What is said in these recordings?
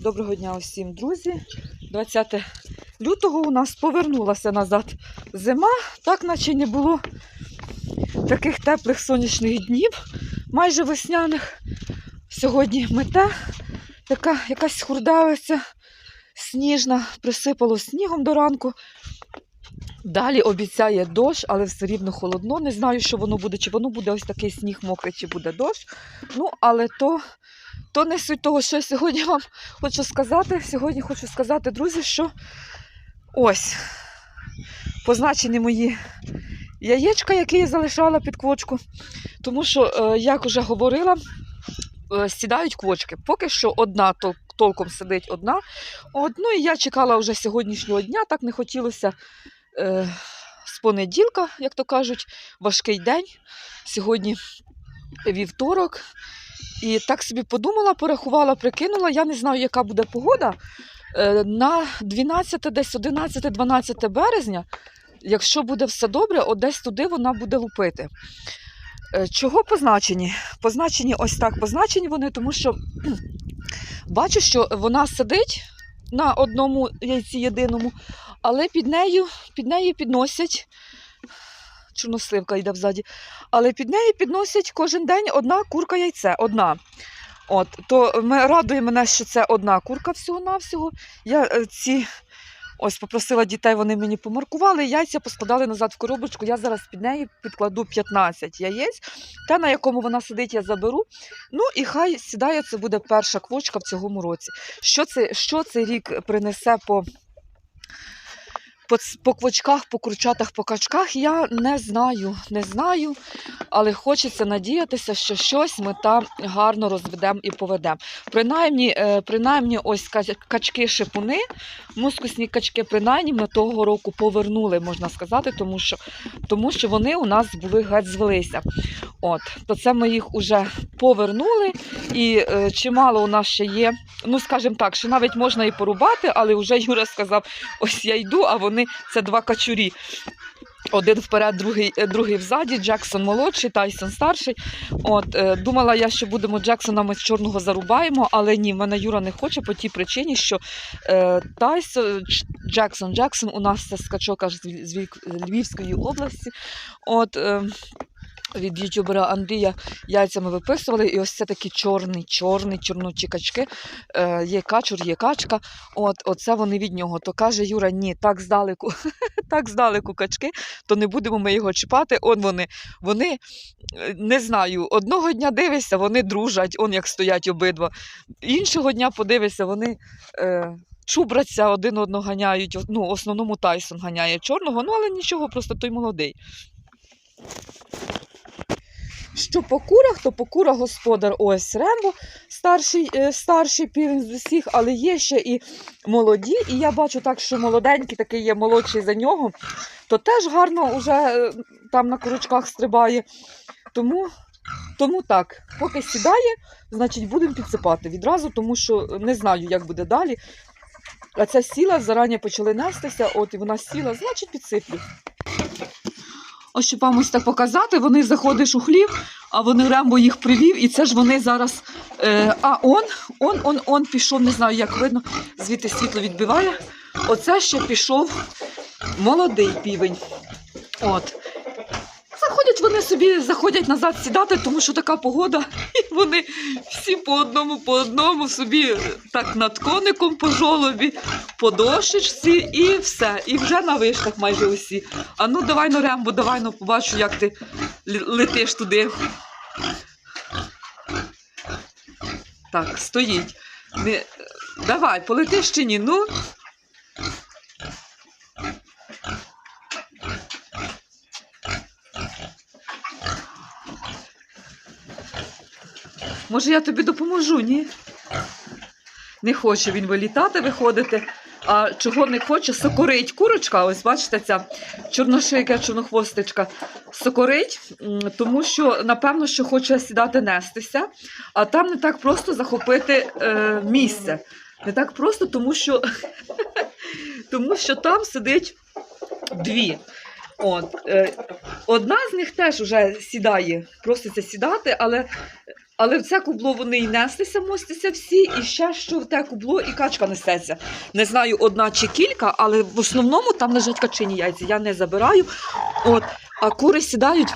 Доброго дня усім, друзі. 20 лютого у нас повернулася назад зима, так наче не було таких теплих сонячних днів, майже весняних. Сьогодні мете, яка, якась хурдавиця сніжна, присипало снігом до ранку. Далі обіцяє дощ, але все рівно холодно. Не знаю, що воно буде, чи воно буде ось такий сніг мокрий, чи буде дощ. Ну, але то, то не суть того, що я сьогодні вам хочу сказати. Сьогодні хочу сказати, друзі, що ось позначені мої яєчка, які я залишала під квочку. Тому що, е, як вже говорила, е, сідають квочки. Поки що одна толком сидить одна. От, ну і я чекала вже сьогоднішнього дня, так не хотілося е, з понеділка, як то кажуть, важкий день. Сьогодні вівторок. І так собі подумала, порахувала, прикинула. Я не знаю, яка буде погода. Е, На 12, десь 11-12 березня, якщо буде все добре, от десь туди вона буде лупити. Е, Чого позначені? Позначені ось так позначені вони, тому що бачу, що вона сидить на одному яйці єдиному, але під нею, під нею підносять. Чорносливка йде взаді. Але під нею підносять кожен день одна курка яйце. Одна. От, то ми радує мене, що це одна курка всього-навсього. Я е, ці ось попросила дітей, вони мені помаркували, яйця поскладали назад в коробочку. Я зараз під нею підкладу 15 яєць. Те, на якому вона сидить, я заберу. Ну і хай сідає, це буде перша квочка в цьому році. Що, це, що цей рік принесе по по, по квочках, по курчатах, по качках я не знаю, не знаю, але хочеться надіятися, що щось ми там гарно розведемо і поведемо. Принаймні, е, принаймні ось качки-шипуни, мускусні качки, принаймні ми того року повернули, можна сказати, тому що, тому що вони у нас були геть звелися. От, то це ми їх уже повернули, і е, чимало у нас ще є. Ну, скажімо так, що навіть можна і порубати, але вже Юра сказав, ось я йду, а вони це два качурі. Один вперед, другий, е, другий взаді, Джексон молодший, Тайсон старший. От, е, думала я, що будемо Джексона ми з чорного зарубаємо, але ні, мене Юра не хоче по тій причині, що е, Тайсон, Джексон, Джексон у нас це скачок аж з Ль- з Львів- Львівської області. От, е, від ютубера Андрія яйцями виписували, і ось це такі чорні, чорні, чорнучі качки. Е, є качур, є качка. От, оце вони від нього. То каже Юра, ні, так здалеку, так здалеку качки, то не будемо ми його чіпати. Он вони, вони е, не знаю, одного дня дивишся, вони дружать, он як стоять обидва. Іншого дня подивишся, вони. Е, Чубраться один одного ганяють. Ну, основному Тайсон ганяє чорного, ну але нічого, просто той молодий. Що по курах, то по курах господар ось Рембо, старший, е, старший півень з усіх, але є ще і молоді. І я бачу так, що молоденький такий є молодший за нього, то теж гарно вже е, там на курочках стрибає. Тому, тому так, поки сідає, значить будемо підсипати відразу, тому що не знаю, як буде далі. А ця сіла зарані почали нестися, от і вона сіла, значить підсиплю. Ось щоб вам ось так показати, вони заходиш у хлів, а вони Рембо їх привів, і це ж вони зараз. Е, а он, он, он, он пішов, не знаю, як видно, звідти світло відбиває. Оце ще пішов молодий півень. От. Заходять вони собі, заходять назад сідати, тому що така погода, і вони всі по одному, по одному собі так над коником по жолобі, по дошечці і все. І вже на вишках майже усі. А ну давай ну, Рембо, давай ну побачу, як ти летиш туди. Так, стоїть. Не... Давай, полетиш чи ні? Ну. Може, я тобі допоможу, ні? Не хоче він вилітати, виходити. А чого не хоче? Сокорить курочка. Ось бачите, ця чорношийка, чорнохвостичка. Сокорить, тому що, напевно, що хоче сідати нестися, а там не так просто захопити е, місце. Не так просто, тому що, тому що там сидить дві. От, е, одна з них теж вже сідає, проситься сідати, але Але в це кубло вони й неслися, мостяться всі, і ще що в те кубло і качка несеться. Не знаю, одна чи кілька, але в основному там лежать качині яйця. Я не забираю. От, а кури сідають.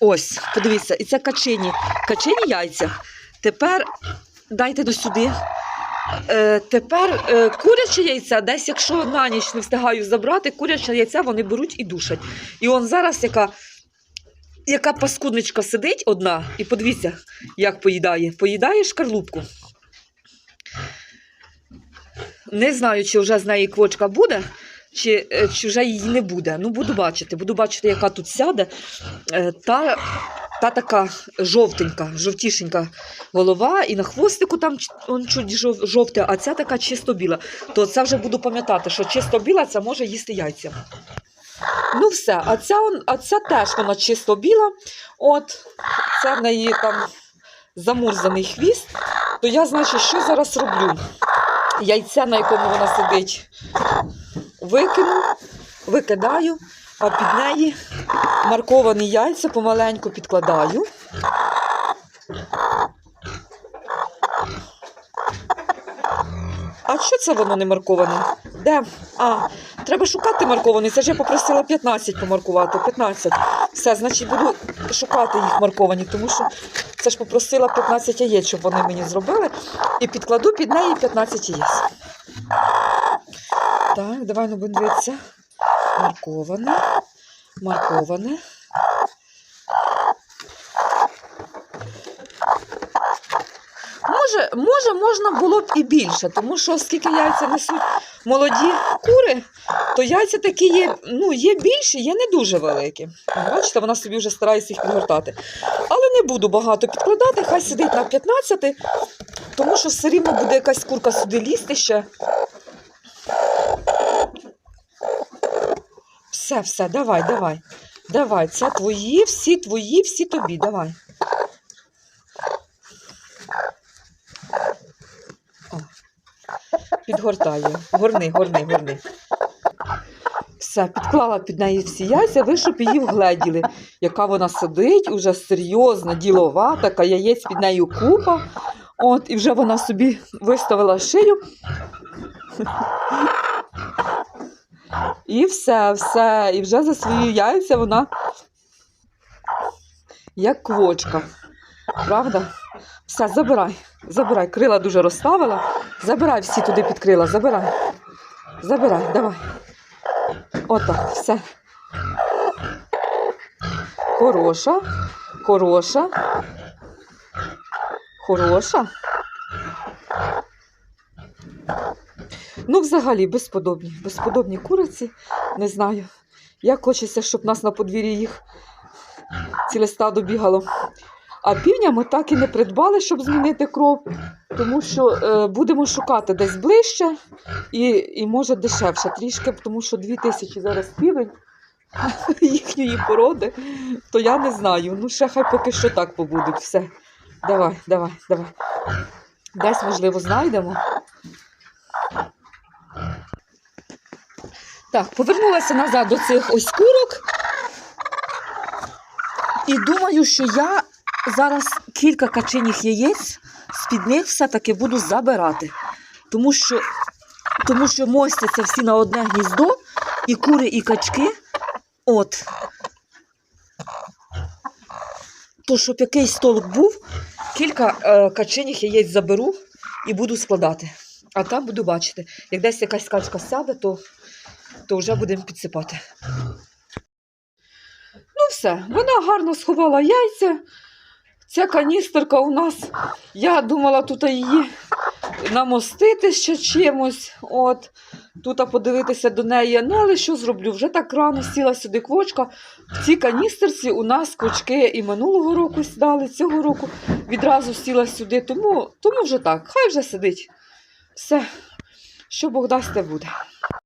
Ось, подивіться, і це качині. Качині яйця. Тепер дайте до сюди. Е, тепер е, куряче яйця, десь якщо на ніч не встигаю забрати, куряче яйця вони беруть і душать. І он зараз яка, яка паскудничка сидить одна, і подивіться, як поїдає. Поїдає шкарлупку. Не знаю, чи вже з неї квочка буде, чи, е, чи вже її не буде. Ну, буду бачити. Буду бачити, яка тут сяде. Е, Та, та така жовтенька, жовтішенька голова, і на хвостику там он чуть жовте, а ця така чисто біла. То це вже буду пам'ятати, що чисто біла це може їсти яйця. Ну, все, а ця, а ця теж вона чисто біла. От, це в неї там замурзаний хвіст. То я, значить, що зараз роблю? Яйця, на якому вона сидить, викину, викидаю, а під неї марковані яйця помаленьку підкладаю. А що це воно не марковане? Де? А, треба шукати маркований. Це ж я попросила 15 помаркувати. 15. Все, значить, буду шукати їх марковані, тому що це ж попросила 15 яєць, щоб вони мені зробили. І підкладу під неї 15 яєць. Так, давай ну будемо дивитися. Марковане. Марковане. Може, можна було б і більше, тому що оскільки яйця несуть молоді кури, то яйця такі є, ну, є більші, є не дуже великі. Бачите, вона собі вже старається їх підгортати. Але не буду багато підкладати, хай сидить на 15, тому що все рівно буде якась курка сюди лізти ще. Все, все, давай, давай. Давай, це твої, всі твої, всі тобі, давай. Підгортаю. Горни, горни, горни. Все, підклала під неї всі яйця, ви щоб її вгледіли, яка вона сидить, уже серйозна, ділова, така яєць під нею купа. От, і вже вона собі виставила шию. І все, все. І вже за свої яйця вона як квочка. Правда? Все, забирай, забирай. Крила дуже розставила. Забирай всі туди під крила, забирай. Забирай, давай. Отак, все. Хороша, хороша. Хороша. Ну, взагалі, безподобні. Безподобні куриці. Не знаю. Як хочеться, щоб нас на подвір'ї їх ціле стадо бігало. А півня ми так і не придбали, щоб змінити кров, тому що е, будемо шукати десь ближче і, і може дешевше трішки, тому що 2 тисячі зараз півень їхньої породи, то я не знаю. Ну, ще хай поки що так побудуть. Все. Давай, давай, давай. Десь, можливо, знайдемо. Так, повернулася назад до цих ось курок. І думаю, що я зараз кілька качиних яєць з-під них все-таки буду забирати. Тому що, тому що мостяться всі на одне гніздо, і кури, і качки. От. То, щоб якийсь столик був, кілька е, качиних яєць заберу і буду складати. А там буду бачити. Як десь якась качка сяде, то, то вже будемо підсипати. Ну, все, вона гарно сховала яйця. Ця каністерка у нас, я думала тут її намостити ще чимось. От, тут подивитися до неї. Ну, але що зроблю? Вже так рано сіла сюди квочка. В цій каністерці у нас квочки і минулого року сідали, цього року відразу сіла сюди. Тому, тому вже так, хай вже сидить. Все, що Бог дасть, буде.